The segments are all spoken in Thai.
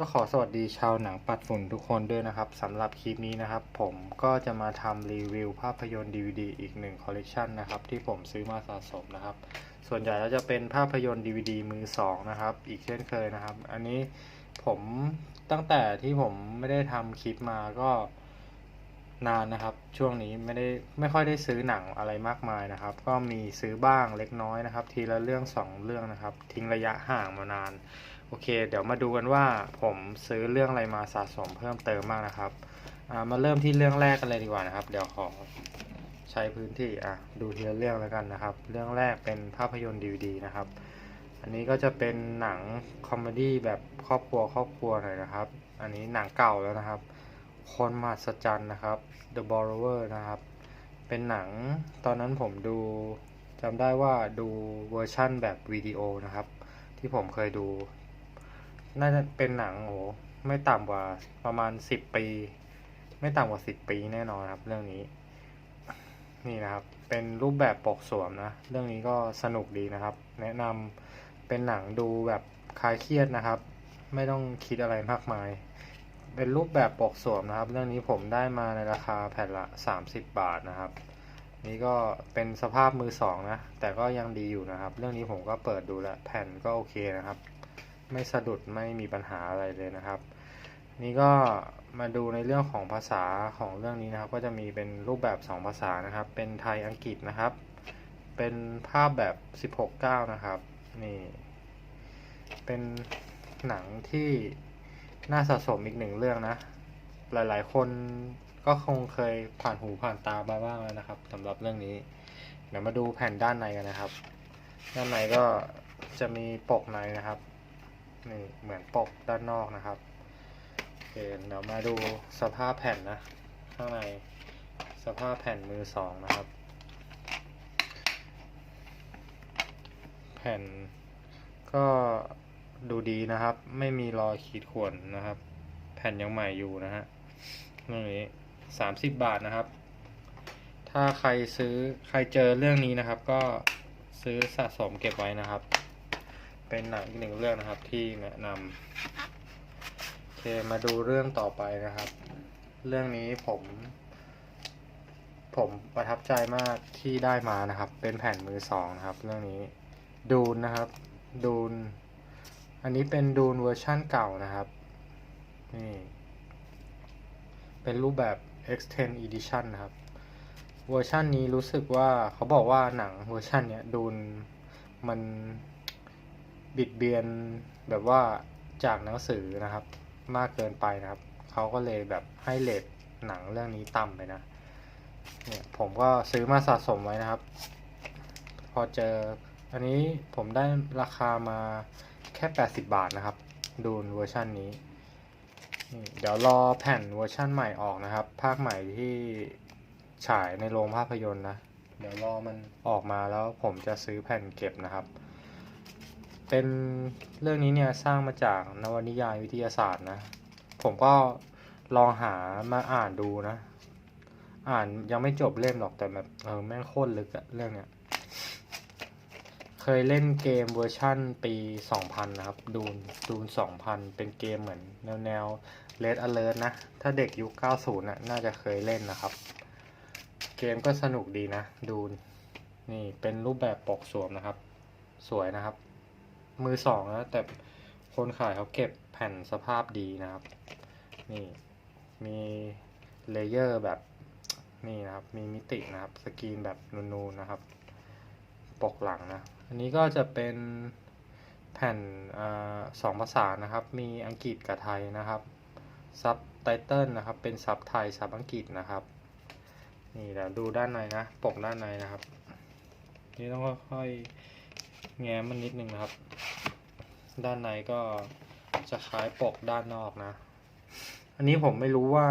ก็ขอสวัสดีชาวหนังปัดฝุ่นทุกคนด้วยนะครับสำหรับคลิปนี้นะครับ ผมก็จะมาทำรีวิวภาพยนตร์ DVD อีกหนึ่งคอลเลกชันนะครับที่ผมซื้อมาสะสมนะครับ ส่วนใหญ่แล้วจะเป็นภาพยนตร์ DVD มือสองนะครับ อีกเช่นเคยนะครับ อันนี้ผมตั้งแต่ที่ผมไม่ได้ทำคลิปมาก็นานนะครับ ช่วงนี้ไม่ได้ไม่ค่อยได้ซื้อหนังอะไรมากมายนะครับ ก็มีซื้อบ้างเล็กน้อยนะครับ ทีละเรื่องสองเรื่องนะครับ ทิ้งระยะห่างมานาน โอเค เดี๋ยวมาดูกันว่าผมซื้อเรื่องอะไรมาสะสมเพิ่มเติมบ้างนะครับมาเริ่มที่เรื่องแรกกันเลยดีกว่านะครับ เดี๋ยวขอใช้พื้นที่อะดูทีละเรื่องแล้วกันนะครับ เรื่องแรกเป็นภาพยนตร์ DVD นะครับ อันนี้ก็จะเป็นหนังคอมเมดี้แบบครอบครัวครอบครัวหน่อยนะครับ อันนี้หนังเก่าแล้วนะครับ คนมหัศจรรย์นะครับ The Borrower นะครับ เป็นหนังตอนนั้นผมดูจำได้ว่าดูเวอร์ชั่นแบบวิดีโอนะครับ ที่ผมเคยดู น่าจะเป็นหนังโอ้ไม่ต่ำกว่าประมาณสิบปี ไม่ต่ำกว่าสิบปีแน่นอนครับ เรื่องนี้ นี่นะครับ เป็นรูปแบบปกสวมนะ เรื่องนี้ก็สนุกดีนะครับ แนะนำเป็นหนังดูแบบคลายเครียดนะครับ ไม่ต้องคิดอะไรมากมาย เป็นรูปแบบปกสวมนะครับ เรื่องนี้ผมได้มาในราคาแผ่นละ 30 บาทนะครับ นี่ก็เป็นสภาพมือสองนะ แต่ก็ยังดีอยู่นะครับ เรื่องนี้ผมก็เปิดดูแล้วแผ่นก็โอเคนะครับ ไม่สะดุดไม่มีปัญหาอะไรเลยนะครับ นี่ก็มาดูในเรื่องของภาษาของเรื่องนี้นะครับ ก็จะมีเป็นรูปแบบ 2 ภาษานะครับ เป็นไทยอังกฤษนะครับ เป็นภาพแบบ 16:9 นะครับนี่เป็นหนังที่น่าสะสมอีกหนึ่งเรื่องนะ หลายๆ คนก็คงเคยผ่านหูผ่านตามาบ้างแล้วนะครับสำหรับเรื่องนี้ เดี๋ยวมาดูแผ่นด้านในกันนะครับ ด้านในก็จะมีปกในนะครับ นี่เหมือนปกด้านนอกนะครับโอเคเดี๋ยวมาดูสภาพแผ่นนะ ข้างในสภาพแผ่นมือสองนะครับ แผ่นก็ดูดีนะครับ ไม่มีรอยขีดข่วนนะครับ แผ่นยังใหม่อยู่นะฮะเรื่องนี้สามสิบบาทนะครับ ถ้าใครซื้อใครเจอเรื่องนี้นะครับ ก็ซื้อสะสมเก็บไว้นะครับ เป็นหนังอีกหนึ่งเรื่องนะครับที่แนะนำโอเคมาดูเรื่องต่อไปนะครับ เรื่องนี้ผม ผมประทับใจมากที่ได้มานะครับ เป็นแผ่นมือสองนะครับ เรื่องนี้ดูนนะครับดูนอันนี้เป็นดูนเวอร์ชั่นเก่านะครับนี่เป็นรูปแบบ X10 Edition นะครับ เวอร์ชันนี้รู้สึกว่าเขาบอกว่าหนังเวอร์ชันเนี้ยดูนมัน บิดเบียนแบบว่าจากหนังสือนะครับ มากเกินไปนะครับเขาก็เลยแบบให้เลทหนังเรื่องนี้ต่ำไปนะเนี่ยผมก็ซื้อมาสะสมไว้นะครับ พอเจออันนี้ผมได้ราคามาแค่ 80 บาทนะครับ ดูนเวอร์ชันนี้ เดี๋ยวรอแผ่นเวอร์ชันใหม่ออกนะครับ ภาคใหม่ที่ฉายในโรงภาพยนตร์นะ เดี๋ยวรอมันออกมาแล้วผมจะซื้อแผ่นเก็บนะครับ เป็นเรื่องนี้เนี่ยสร้างมาจากนวนิยายวิทยาศาสตร์นะ ผมก็ลองหามาอ่านดูนะ อ่านยังไม่จบเล่มหรอกแต่แบบเออแม่งโคตรลึกอะเรื่องเนี้ย เคยเล่นเกมเวอร์ชั่นปี 2000 นะครับ ดูนดูน2000 เป็นเกมเหมือนแนวแนว Red Alert นะ ถ้าเด็กยุค 90น่ะน่าจะเคยเล่นนะครับ เกมก็สนุกดีนะ ดูนนี่เป็นรูปแบบปกสวมนะครับ สวยนะครับ มือสองนะแต่คนขายเขาเก็บแผ่นสภาพดีนะครับ นี่มีเลเยอร์แบบนี่นะครับ มีมิตินะครับ สกรีนแบบนูนๆนะครับ ปกหลังนะ อันนี้ก็จะเป็นแผ่นอสองภาษานะครับ มีอังกฤษกับไทยนะครับ ซับไตเติลนะครับ เป็นซับไทยซับอังกฤษนะครับ นี่เดี๋ยวดูด้านในนะ ปกด้านในนะครับ นี่ต้องค่อยๆ แง้มมันนิดนึงนะครับ ด้านในก็จะคล้ายปกด้านนอกนะ อันนี้ผมไม่รู้ว่า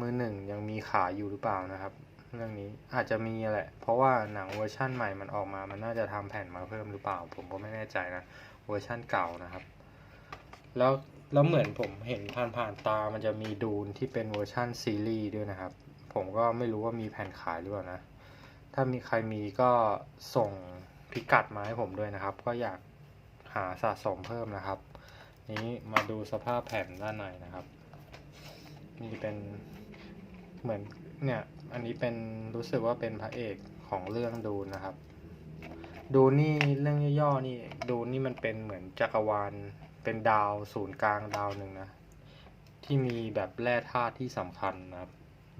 มือหนึ่งยังมีขายอยู่หรือเปล่านะครับ เรื่องนี้อาจจะมีแหละ เพราะว่าหนังเวอร์ชั่นใหม่มันออกมา มันน่าจะทำแผ่นมาเพิ่มหรือเปล่า ผมก็ไม่แน่ใจนะ เวอร์ชั่นเก่านะครับ แล้วแล้วเหมือนผมเห็นผ่านผ่านๆตา มันจะมีดูนที่เป็นเวอร์ชั่นซีรีส์ด้วยนะครับ ผมก็ไม่รู้ว่ามีแผ่นขายหรือเปล่านะ ถ้ามีใครมีก็ส่ง พิกัดมาให้ผมด้วยนะครับ ก็อยากหาสะสมเพิ่มนะครับ นี้มาดูสภาพแผ่นด้านในนะครับนี่เป็นเหมือนเนี่ยอันนี้เป็นรู้สึกว่าเป็นพระเอกของเรื่องดูนะครับ ดูนี่เรื่องย่อๆนี่ดูนี่มันเป็นเหมือนจักรวาลเป็นดาวศูนย์กลางดาวหนึ่งนะที่มีแบบแร่ธาตุที่สำคัญนะครับ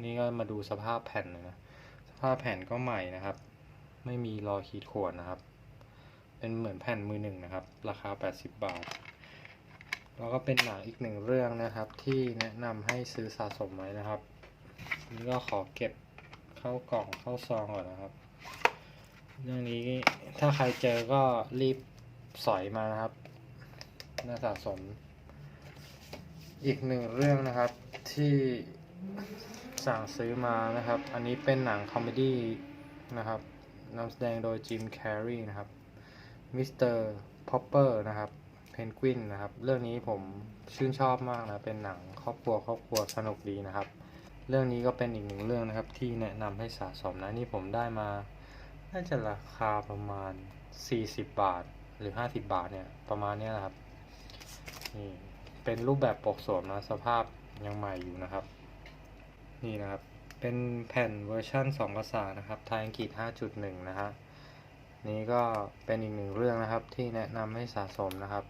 นี่ก็มาดูสภาพแผ่นนะสภาพแผ่นก็ใหม่นะครับ ไม่มีรอขีดข่วนนะครับ เป็นเหมือนแผ่นมือหนึ่งนะครับ ราคา 80 บาท แล้วก็เป็นหนังอีกหนึ่งเรื่องนะครับ ที่แนะนำให้ซื้อสะสมไว้นะครับ นี่ก็ขอเก็บเข้ากล่องเข้าซองก่อนนะครับ เรื่องนี้ถ้าใครเจอก็รีบสอยมานะครับ น่าสะสม อีกหนึ่งเรื่องนะครับที่สั่งซื้อมานะครับ อันนี้เป็นหนังคอมเมดี้นะครับ นำแสดงโดยจิมแคร์รีนะครับมิสเตอร์พอปเปอร์นะครับเพนกวินนะครับ เรื่องนี้ผมชื่นชอบมากนะเป็นหนังครอบครัวครอบครัวสนุกดีนะครับ เรื่องนี้ก็เป็นอีกหนึ่งเรื่องนะครับ ที่แนะนำให้สะสมนะนี่ผมได้มาน่าจะราคาประมาณ 40 บาทหรือ 50 บาทเนี่ยประมาณนี้นะครับนี่เป็นรูปแบบปกสวมนะสภาพยังใหม่อยู่นะครับ นี่นะครับ เป็นแผ่นเวอร์ชัน2ภาษานะครับ ไทยอังกฤษ 5.1 นะฮะนี่ก็เป็นอีกหนึ่งเรื่องนะครับที่แนะนำให้สะสมนะครับ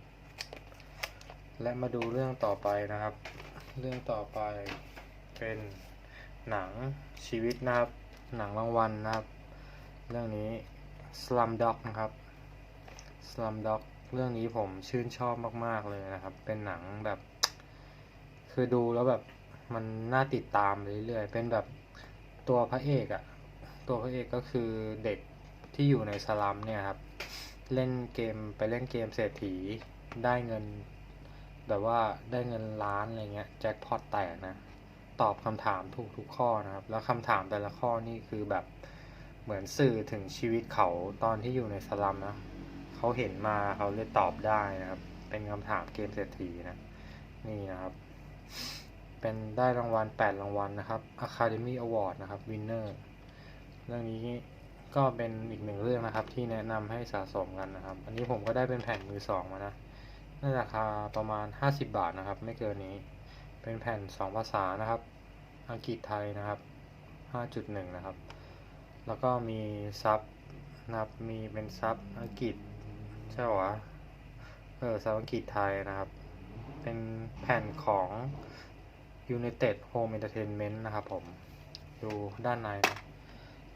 และมาดูเรื่องต่อไปนะครับ เรื่องต่อไปเป็นหนังชีวิตนะครับ หนังรางวัลนะครับ เรื่องนี้ Slumdog นะครับ Slumdog เรื่องนี้ผมชื่นชอบมาก ๆ เลยนะครับ เป็นหนังแบบ คือดูแล้วแบบ มันน่าติดตามเรื่อยๆ เป็นแบบตัวพระเอกอะตัวพระเอกก็คือเด็กที่อยู่ในสลัมเนี่ยครับ เล่นเกมไปเล่นเกมเศรษฐีได้เงิน แบบว่าได้เงินล้านอะไรเงี้ยแจ็คพอตแตกนะ ตอบคำถามถูกทุกข้อนะครับ แล้วคำถามแต่ละข้อนี่คือแบบเหมือนสื่อถึงชีวิตเขาตอนที่อยู่ในสลัมนะเขาเห็นมาเขาเลยตอบได้นะครับ เป็นคำถามเกมเศรษฐีนะ นี่นะครับ เป็นได้รางวัล 8 รางวัลนะครับ Academy Award นะครับ Winner เรื่องนี้ก็เป็นอีกหนึ่งเรื่องนะครับที่แนะนำให้สะสมกันนะครับ อันนี้ผมก็ได้เป็นแผ่นมือสองมานะน่าราคาประมาณ 50 บาทนะครับ ไม่เกินนี้ เป็นแผ่น 2 ภาษานะครับ อังกฤษไทยนะครับ 5.1 นะครับ แล้วก็มีซับนะครับ มีเป็นซับอังกฤษใช่หรอเออซับอังกฤษไทยนะครับ เป็นแผ่นของ United Home Entertainment นะครับผมดูด้านใน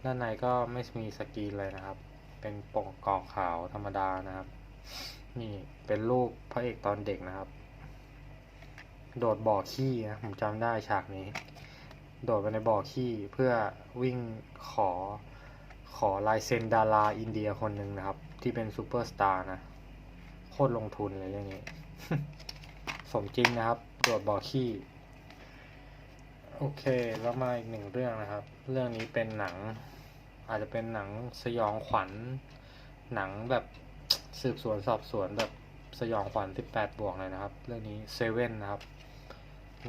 ด้านในก็ไม่มีสกรีนเลยนะครับ เป็นปกกรอบขาวธรรมดานะครับ นี่เป็นรูปพระเอกตอนเด็กนะครับ โดดบ่อขี้นะผมจำได้ฉากนี้ โดดไปในบ่อขี้เพื่อวิ่งขอขอลายเซ็นดาราอินเดียคนหนึ่งนะครับ ที่เป็นซูเปอร์สตาร์นะ โคตรลงทุนเลยเรื่องนี้ สมจริงนะครับ โดดบ่อขี้ โอเคแล้วมาอีกหนึ่งเรื่องนะครับ เรื่องนี้เป็นหนัง อาจจะเป็นหนังสยองขวัญ หนังแบบสืบสวนสอบสวนแบบสยองขวัญ 18 บวกเลยนะครับ เรื่องนี้เซเว่นนะครับ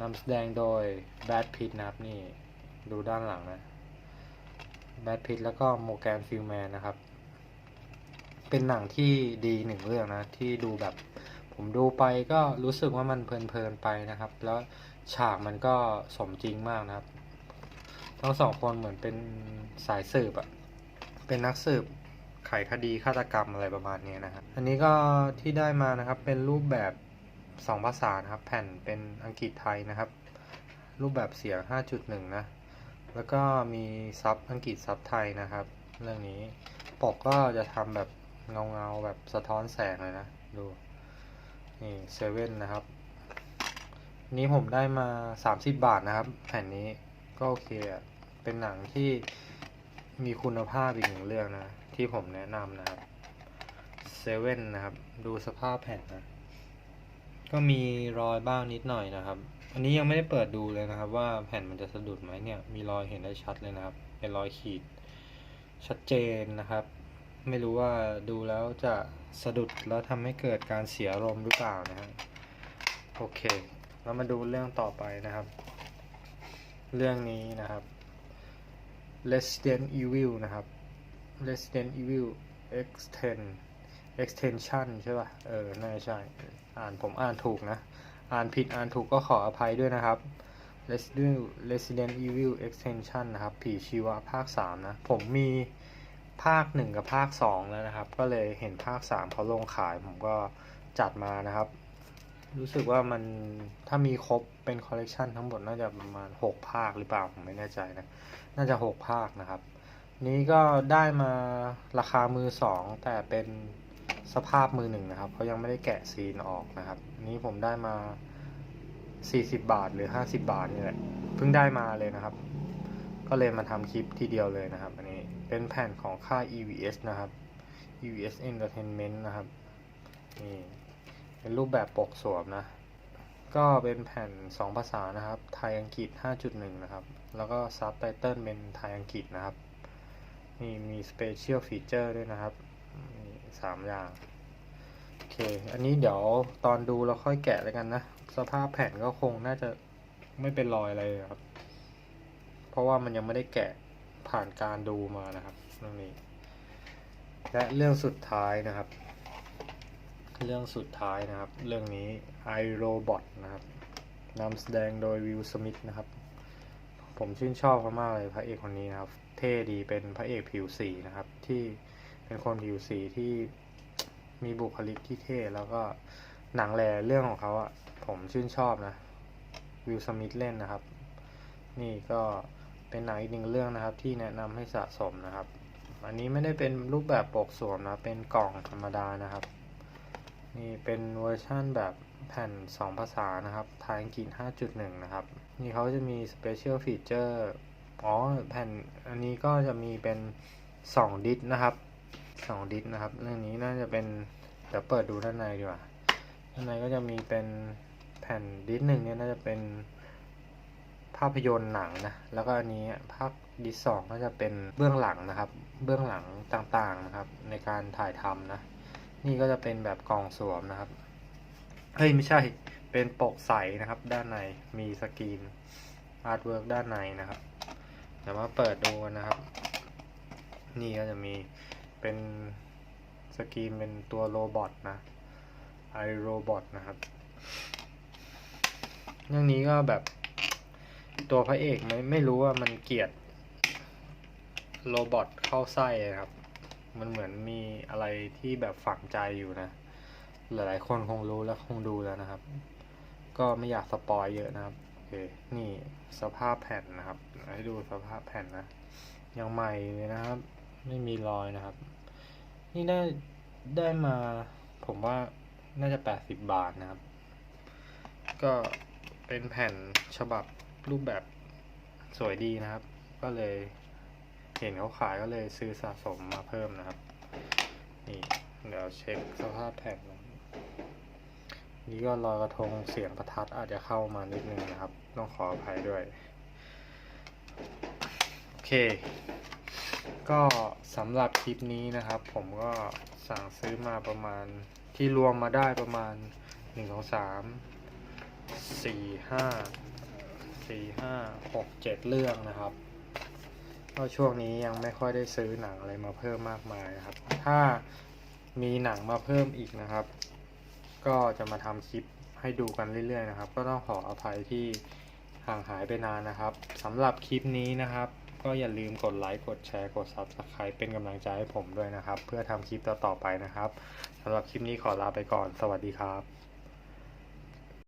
นำแสดงโดยแบดพิตนะครับนี่ดูด้านหลังนะแบดพิตแล้วก็โมแกนฟิลแมนนะครับ เป็นหนังที่ดีหนึ่งเรื่องนะ ที่ดูแบบ ผมดูไปก็รู้สึกว่ามันเพลินๆไปนะครับ แล้วฉากมันก็สมจริงมากนะครับ ทั้งสองคนเหมือนเป็นสายสืบอะเป็นนักสืบไขคดีฆาตกรรมอะไรประมาณนี้นะครับอันนี้ก็ที่ได้มานะครับเป็นรูปแบบสองภาษานะครับ แผ่นเป็นอังกฤษไทยนะครับ รูปแบบเสียง 5.1 นะ แล้วก็มีซับอังกฤษซับไทยนะครับ เรื่องนี้ปกก็จะทำแบบเงาเงาๆแบบสะท้อนแสงเลยนะ ดู นี่เซเว่นนะครับ นี้ผมได้มา 30 บาทนะครับ แผ่นนี้ก็โอเคอะเป็นหนังที่มีคุณภาพอีกหนึ่งเรื่องนะ ที่ผมแนะนำนะครับเซเว่นนะครับ ดูสภาพแผ่นนะ ก็มีรอยบ้างนิดหน่อยนะครับ อันนี้ยังไม่ได้เปิดดูเลยนะครับ ว่าแผ่นมันจะสะดุดไหมเนี่ย มีรอยเห็นได้ชัดเลยนะครับ เป็นรอยขีดชัดเจนนะครับ ไม่รู้ว่าดูแล้วจะสะดุดแล้วทำให้เกิดการเสียอารมณ์หรือเปล่านะฮะโอเค เรามาดูเรื่องต่อไปนะครับ เรื่องนี้นะครับ Resident Evil นะครับ Resident Evil X10 extension ใช่ป่ะ เออ น่าใช่ อ่านผมอ่านถูกนะ อ่านผิดอ่านถูกก็ขออภัยด้วยนะครับ Resident Resident Evil Extension นะครับ ผีชีวะภาค 3 นะ ผมมี ภาค1กับภาค2แล้วนะครับ ก็เลยเห็นภาค3เขาลงขายผมก็จัดมานะครับ รู้สึกว่ามันถ้ามีครบเป็นคอลเลกชันทั้งหมดน่าจะประมาณ6ภาคหรือเปล่าผมไม่แน่ใจนะ น่าจะ6ภาคนะครับ นี้ก็ได้มาราคามือ2แต่เป็นสภาพมือหนึ่งนะครับเขายังไม่ได้แกะซีนออกนะครับนี้ผมได้มา 40 บาทหรือ 50 บาทนี่แหละเพิ่งได้มาเลยนะครับ ก็เลยมาทำคลิปทีเดียวเลยนะครับ อันนี้เป็นแผ่นของค่าย EVS นะครับ EVS Entertainment นะครับนี่เป็นรูปแบบปกสวมนะ ก็เป็นแผ่น 2 ภาษานะครับ ไทยอังกฤษ 5.1 นะครับ แล้วก็ซับไตเติลเป็นไทยอังกฤษนะครับนี่มี Special Feature ด้วยนะครับสามอย่าง โอเค อันนี้เดี๋ยวตอนดูเราค่อยแกะแล้วกันนะ สภาพแผ่นก็คงน่าจะไม่เป็นรอยอะไรครับ เพราะว่ามันยังไม่ได้แกะผ่านการดูมานะครับเรื่องนี้ และเรื่องสุดท้ายนะครับ เรื่องสุดท้ายนะครับ เรื่องนี้ iRobot นะครับนำแสดงโดยวิลสมิธนะครับ ผมชื่นชอบเขามากเลยพระเอกคนนี้นะครับ เท่ดีเป็นพระเอกผิวสีนะครับ ที่เป็นคนผิวสีที่มีบุคลิกที่เท่แล้วก็หนังแลเรื่องของเขาอะผมชื่นชอบนะวิลสมิธเล่นนะครับ นี่ก็ เป็นหนังอีกหนึ่งเรื่องนะครับ ที่แนะนำให้สะสมนะครับ อันนี้ไม่ได้เป็นรูปแบบปกสวมนะเป็นกล่องธรรมดานะครับนี่เป็นเวอร์ชั่นแบบแผ่น 2 ภาษานะครับไทยอังกฤษ5.1 นะครับ นี่เขาจะมี Special Feature อ๋อแผ่นอันนี้ก็จะมีเป็น 2 ดิสนะครับ 2 ดิสนะครับ เรื่องนี้น่าจะเป็นเดี๋ยวเปิดดูด้านในดีกว่าด้านในก็จะมีเป็นแผ่นดิสหนึ่งเนี่ยน่าจะเป็น ภาพยนตร์หนังนะ แล้วก็อันนี้ภาคดิสสองก็จะเป็นเบื้องหลังนะครับ เบื้องหลังต่างๆนะครับ ในการถ่ายทำนะ นี่ก็จะเป็นแบบกล่องสวมนะครับ เฮ้ยไม่ใช่ เป็นปกใสนะครับ ด้านใน มีสกรีนอาร์ตเวิร์กด้านในนะครับ เดี๋ยวมาเปิดดูกันนะครับ นี่ก็จะมีเป็นสกรีนเป็นตัวโรบอทนะไอโรบอทนะครับ เรื่องนี้ก็แบบ ตัวพระเอกไม่ไม่รู้ว่ามันเกลียดโรบอทเข้าไส้ครับ มันเหมือนมีอะไรที่แบบฝังใจอยู่นะ หลายๆ คนคงรู้แล้วคงดูแล้วนะครับ ก็ไม่อยากสปอยเยอะนะครับโอเคนี่สภาพแผ่นนะครับ ให้ดูสภาพแผ่นนะ ยังใหม่เลยนะครับ ไม่มีรอยนะครับ นี่ได้ได้มาผมว่าน่าจะแปดสิบบาทนะครับ ก็เป็นแผ่นฉบับ รูปแบบสวยดีนะครับ ก็เลยเห็นเขาขายก็เลยซื้อสะสมมาเพิ่มนะครับ นี่เดี๋ยวเช็คสภาพแผ่นนะนี่ก็ลอยกระทงเสียงประทัดอาจจะเข้ามานิดนึงนะครับ ต้องขออภัยด้วย โอเค ก็สำหรับคลิปนี้นะครับ ผมก็สั่งซื้อมาประมาณที่รวมมาได้ประมาณหนึ่งสองสามสี่ห้า สี่ห้าหกเจ็ดเรื่องนะครับก็ช่วงนี้ยังไม่ค่อยได้ซื้อหนังอะไรมาเพิ่มมากมายนะครับ ถ้ามีหนังมาเพิ่มอีกนะครับ ก็จะมาทำคลิปให้ดูกันเรื่อยๆนะครับ ก็ต้องขออภัยที่ห่างหายไปนานนะครับสำหรับคลิปนี้นะครับ ก็อย่าลืมกดไลค์กดแชร์กด Subscribe เป็นกำลังใจให้ผมด้วยนะครับ เพื่อทำคลิปต่อๆไปนะครับสำหรับคลิปนี้ขอลาไปก่อน สวัสดีครับ